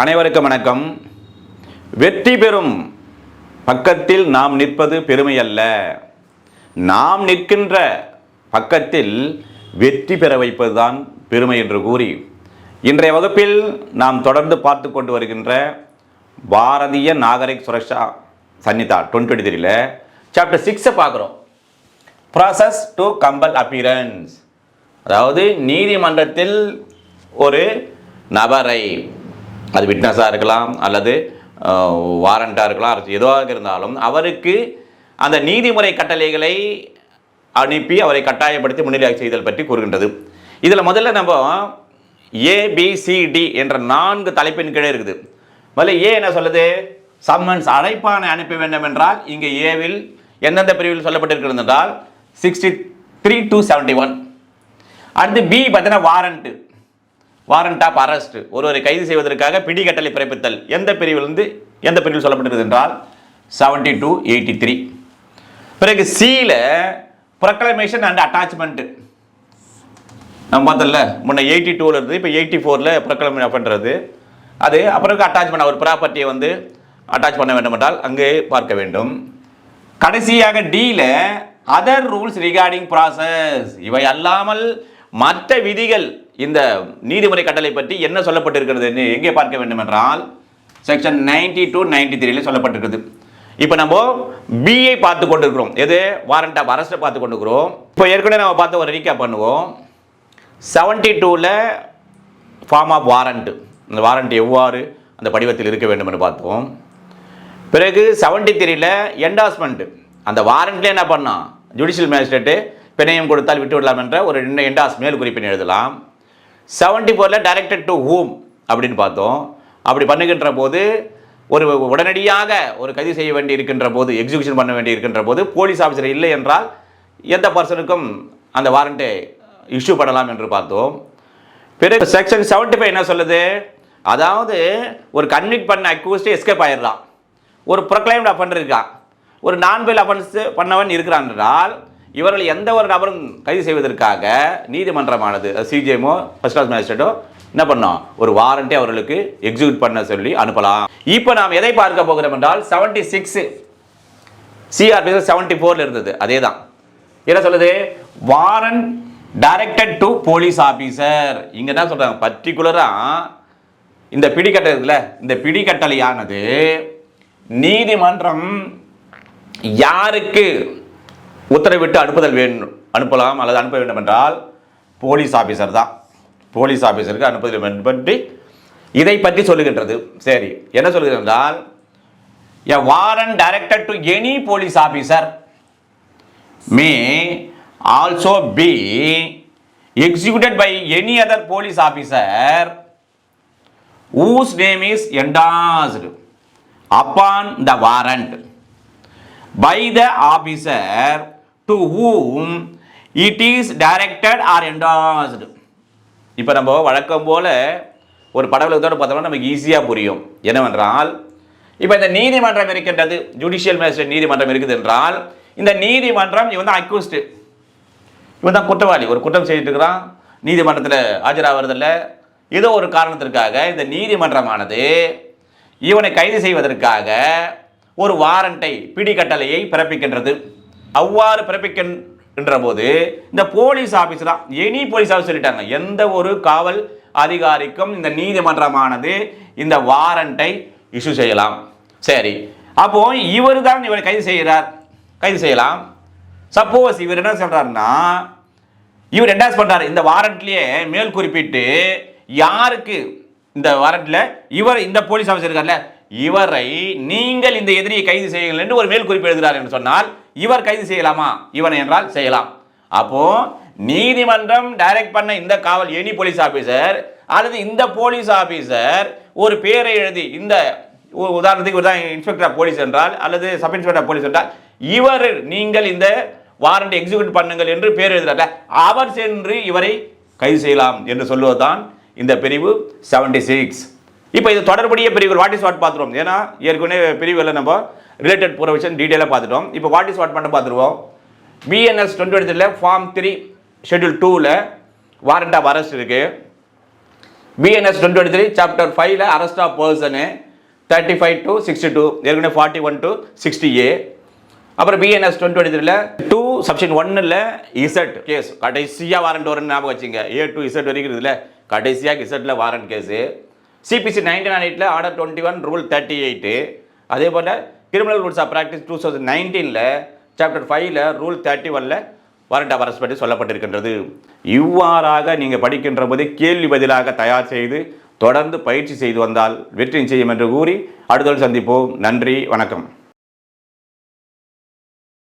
அனைவருக்கும் வணக்கம். வெற்றி பெறும் பக்கத்தில் நாம் நிற்பது பெருமை அல்ல நாம் நிற்கின்ற பக்கத்தில் வெற்றி பெற வைப்பதுதான் பெருமை என்று கூறி இன்றைய வகுப்பில் நாம் தொடர்ந்து பார்த்து கொண்டு வருகின்ற பாரதிய நாகரிக் சுரக்ஷா சன்னிதா டுவெண்ட்டி த்ரீல சாப்டர் சிக்ஸை பார்க்குறோம். ப்ராசஸ் டு கம்பல் அப்பியரன்ஸ் அதாவது நீதிமன்றத்தில் ஒரு நபரை அது விட்னஸாக இருக்கலாம் அல்லது வாரண்ட்டாக இருக்கலாம் அரசு எதுவாக இருந்தாலும் அவருக்கு அந்த நீதிமுறை கட்டளைகளை அனுப்பி அவரை கட்டாயப்படுத்தி முன்னிலை செய்தல் பற்றி கூறுகின்றது. இதில் முதல்ல நம்ம ஏபிசிடி என்ற நான்கு தலைப்பின் கீழே இருக்குது. முதல்ல ஏ என்ன சொல்லுது? சம்மன்ஸ் அழைப்பானை அனுப்ப வேண்டும் என்றால் இங்கே ஏவில் எந்தெந்த பிரிவில் சொல்லப்பட்டிருக்கிறது என்றால் sixty three to seventy one அடுத்து பி பார்த்தீங்கன்னா வாரண்ட்டு வாரண்ட் ஆஃப் அரெஸ்ட் ஒருவரை கைது செய்வதற்காக பிடி கட்டளை பிறப்பித்தல். எந்த பிரிவிலிருந்து எந்த பிரிவில் சொல்லப்பட்டிருக்கிறது என்றால் செவன்டி டூ எயிட்டி த்ரீ பிறகு சியில் ப்ரொக்ளமேஷன் அண்ட் அட்டாச்மெண்ட் நம்ம பார்த்தோம்ல முன்ன எயிட்டி டூவில் இருந்து இப்போ எயிட்டி ஃபோரில் ப்ரொக்ளமேட் பண்ணுறது அது அப்புறம் அட்டாச்மெண்ட் அவர் ப்ராப்பர்ட்டியை வந்து அட்டாச் பண்ண வேண்டும் என்றால் அங்கே பார்க்க வேண்டும். கடைசியாக டீல அதர் ரூல்ஸ் ரிகார்டிங் ப்ராசஸ் இவை அல்லாமல் மற்ற விதிகள் இந்த நீதிமுறை கட்டளை பற்றி என்ன சொல்லப்பட்டிருக்கிறது எங்கே பார்க்க வேண்டும் என்றால் செக்ஷன் நைன்டி டூ நைன்டி த்ரீல சொல்லப்பட்டிருக்கிறது இப்போ நம்ம பிஐ பார்த்து கொண்டிருக்கிறோம். எது? வாரண்ட் ஆஃப் அரெஸ்ட்டை பார்த்து கொண்டிருக்கிறோம். இப்போ ஏற்கனவே நம்ம பார்த்து ஒரு ரீகேப் பண்ணுவோம். செவன்டி டூவில் ஃபார்ம் ஆஃப் வாரண்ட்டு அந்த வாரண்ட் எவ்வாறு அந்த படிவத்தில் இருக்க வேண்டும் என்று பார்த்தோம் பிறகு செவன்டி த்ரீல என்டாஸ்மெண்ட்டு அந்த வாரண்ட்டில் என்ன பண்ணோம் ஜுடிஷியல் மேஜிஸ்ட்ரேட்டு பிணையம் கொடுத்தால் விட்டு விடலாம் என்ற ஒரு என்டாஸ் மேல் குறிப்பினை எழுதலாம். செவன்டி ஃபோரில் டைரக்டட் டு ஹூம் அப்படின்னு பார்த்தோம். அப்படி பண்ணுகின்ற போது ஒரு உடனடியாக ஒரு கைது செய்ய வேண்டி இருக்கின்ற போது எக்ஸிகியூஷன் பண்ண வேண்டி இருக்கின்ற போது போலீஸ் ஆஃபீஸர் இல்லை என்றால் எந்த பர்சனுக்கும் அந்த வாரண்ட்டை இஷ்யூ பண்ணலாம் என்று பார்த்தோம். பிறகு செக்ஷன் செவன்டி ஃபைவ் என்ன சொல்லுது? அதாவது ஒரு கன்விக்ட் பண்ண அக்யூஸ்ட் எஸ்கேப் ஆயிடலாம் ஒரு ப்ரொக்ளைம்டு அஃபண்ட் இருக்கான். ஒரு நான் பெயில் அஃபென்ஸ் பண்ணவன் இருக்கிறான் என்றால் இவர்கள் எந்த ஒரு நபரும் கைது செய்வதற்காக நீதிமன்றமானது சிஜிஎமோ ஃபர்ஸ்ட் கிளாஸ் மேஜிஸ்ட்ரேட்டோ என்ன பண்ணோம்? ஒரு வாரண்ட்டை அவர்களுக்கு எக்ஸிக்யூட் பண்ண சொல்லி அனுப்பலாம். இப்போ நாம் எதை பார்க்க போகிறோம் என்றால் செவன்டி சிக்ஸ் சிஆர்பி செவன்டி ஃபோரில் இருந்தது அதே தான் என்ன சொல்லுது? Warrant directed to police officer இங்கே என்ன சொல்கிறாங்க பர்டிகுலராக இந்த பிடிக்கட்டை இருக்குல்ல இந்த பிடிக்கட்டளையானது நீதிமன்றம் யாருக்கு உத்தரவிட்டு அனுப்புதல் வேண்டும் அனுப்பலாம் அல்லது அனுப்ப வேண்டும் என்றால் போலீஸ் ஆஃபீஸர் தான். போலீஸ் ஆஃபீஸருக்கு அனுப்புதல் வேண்டும் பற்றி இதை பற்றி சொல்லுகின்றது. சரி என்ன சொல்லுகிறது என்றால் a warrant directed to any police officer may also be executed by any other police officer whose name is endorsed upon the warrant by the officer to whom it is directed or endorsed இப்போ நம்ம வழக்கம் போல் ஒரு படவிலத்தோடு பார்த்தோம்னா நமக்கு ஈஸியாக புரியும். என்னவென்றால் இப்போ இந்த நீதிமன்றம் இருக்கின்றது ஜுடிஷியல் மேஜிஸ்ட்ரேட் நீதிமன்றம் இருக்குது என்றால் இந்த நீதிமன்றம் இவன் தான் அக்யூஸ்டு இவன் தான் குற்றவாளி. ஒரு குற்றம் செய்துட்டு இருக்கிறான் நீதிமன்றத்தில் ஆஜராகிறதில்ல ஏதோ ஒரு காரணத்திற்காக இந்த நீதிமன்றமானது இவனை கைது செய்வதற்காக ஒரு வாரண்டை பிடி கட்டளையை பிறப்பிக்கின்றது. அவ்வாறு பிறப்பிக்கின்ற போது இந்த போலீஸ் ஆஃபீஸர் தான் எனி போலீஸ் ஆஃபீஸ் சொல்லிட்டாங்க. எந்த ஒரு காவல் அதிகாரிக்கும் இந்த நீதிமன்றமானது இந்த வாரண்டை இஷ்யூ செய்யலாம். சரி. அப்போ இவர் தான் இவரை கைது செய்கிறார். கைது செய்யலாம். சப்போஸ் இவர் என்ன சொல்கிறாருன்னா இவர் என்ன பண்ணுறாரு இந்த வாரண்ட்லேயே மேல் குறிப்பிட்டு யாருக்கு இந்த வாரண்டில் இவர் இந்த போலீஸ் ஆஃபீஸர் இருக்கார்ல இவரை நீங்கள் இந்த எதிரியை கைது செய்யுங்கள் என்று ஒரு மேல் குறிப்பு எழுதுகிறார் என்று சொன்னால் இவர் கைது செய்யலாமா? இவனை என்றால் செய்யலாம். அப்போ நீதிமன்றம் டைரக்ட் பண்ண இந்த காவல் எனி போலீஸ் ஆஃபீஸர் அல்லது இந்த போலீஸ் ஆஃபீஸர் ஒரு பேரை எழுதி இந்த உதாரணத்துக்கு ஒரு தான் இன்ஸ்பெக்டர் போலீஸ் என்றால் அல்லது சப் இன்ஸ்பெக்டர் போலீஸ் என்றால் இவர் நீங்கள் இந்த வாரண்ட் எக்ஸிக்யூட் பண்ணுங்கள் என்று பேர் எழுதுறாங்க அவர் சென்று இவரை கைது செய்யலாம் என்று சொல்வதுதான் இந்த பிரிவு 76 சிக்ஸ் இப்போ இது தொடர்புடைய பிரிவுகள் வாட் இஸ் வாட் பார்த்துருவோம். ஏன்னா ஏற்கனவே பிரிவுகளில் நம்ம. ரிலேட்டட் ப்ரொவிஷன் டீட்டெயிலாக பார்த்துட்டோம். இப்போ வாட் இஸ் வாட் மட்டும் பார்த்துருவோம். பிஎன்எஸ் டுவெண்ட்டி டுவெண்ட்டியில் ஃபார்ம் த்ரீ ஷெட்யூல் டூவில் வாரண்ட் ஆஃப் அரெஸ்ட் இருக்குது BNS twenty twenty three chapter ஃபைவ்ல arrest of person thirty five to sixty two ஏற்கனவே forty one to sixty A அப்புறம் பிஎன்எஸ் டுவெண்ட்டி டுவெண்ட்டி த்ரீல two subsection ஒன்னில் Z case கடைசியாக warrant வரும்னு ஞாபகம் வச்சுங்க. ஏ டு இசட் வரைக்கும் இருக்குதுல கடைசியாக இசட்டில் warrant case CPC nineteen nine எயிட்டில் order twenty one rule thirty eight அதே போல் criminal rules of practice two thousand நைன்டீனில் சாப்டர் ஃபைவ்ல ரூல் தேர்ட்டி ஒனில் வாரண்ட் ஆஃப் அரெஸ்ட் பற்றி சொல்லப்பட்டிருக்கின்றது. இவ்வாறாக நீங்கள் படிக்கின்ற போது கேள்வி பதிலாக தயார் செய்து தொடர்ந்து பயிற்சி செய்து வந்தால் வெற்றி நிச்சயம் என்று கூறி அடுத்த சந்திப்போம். நன்றி வணக்கம்.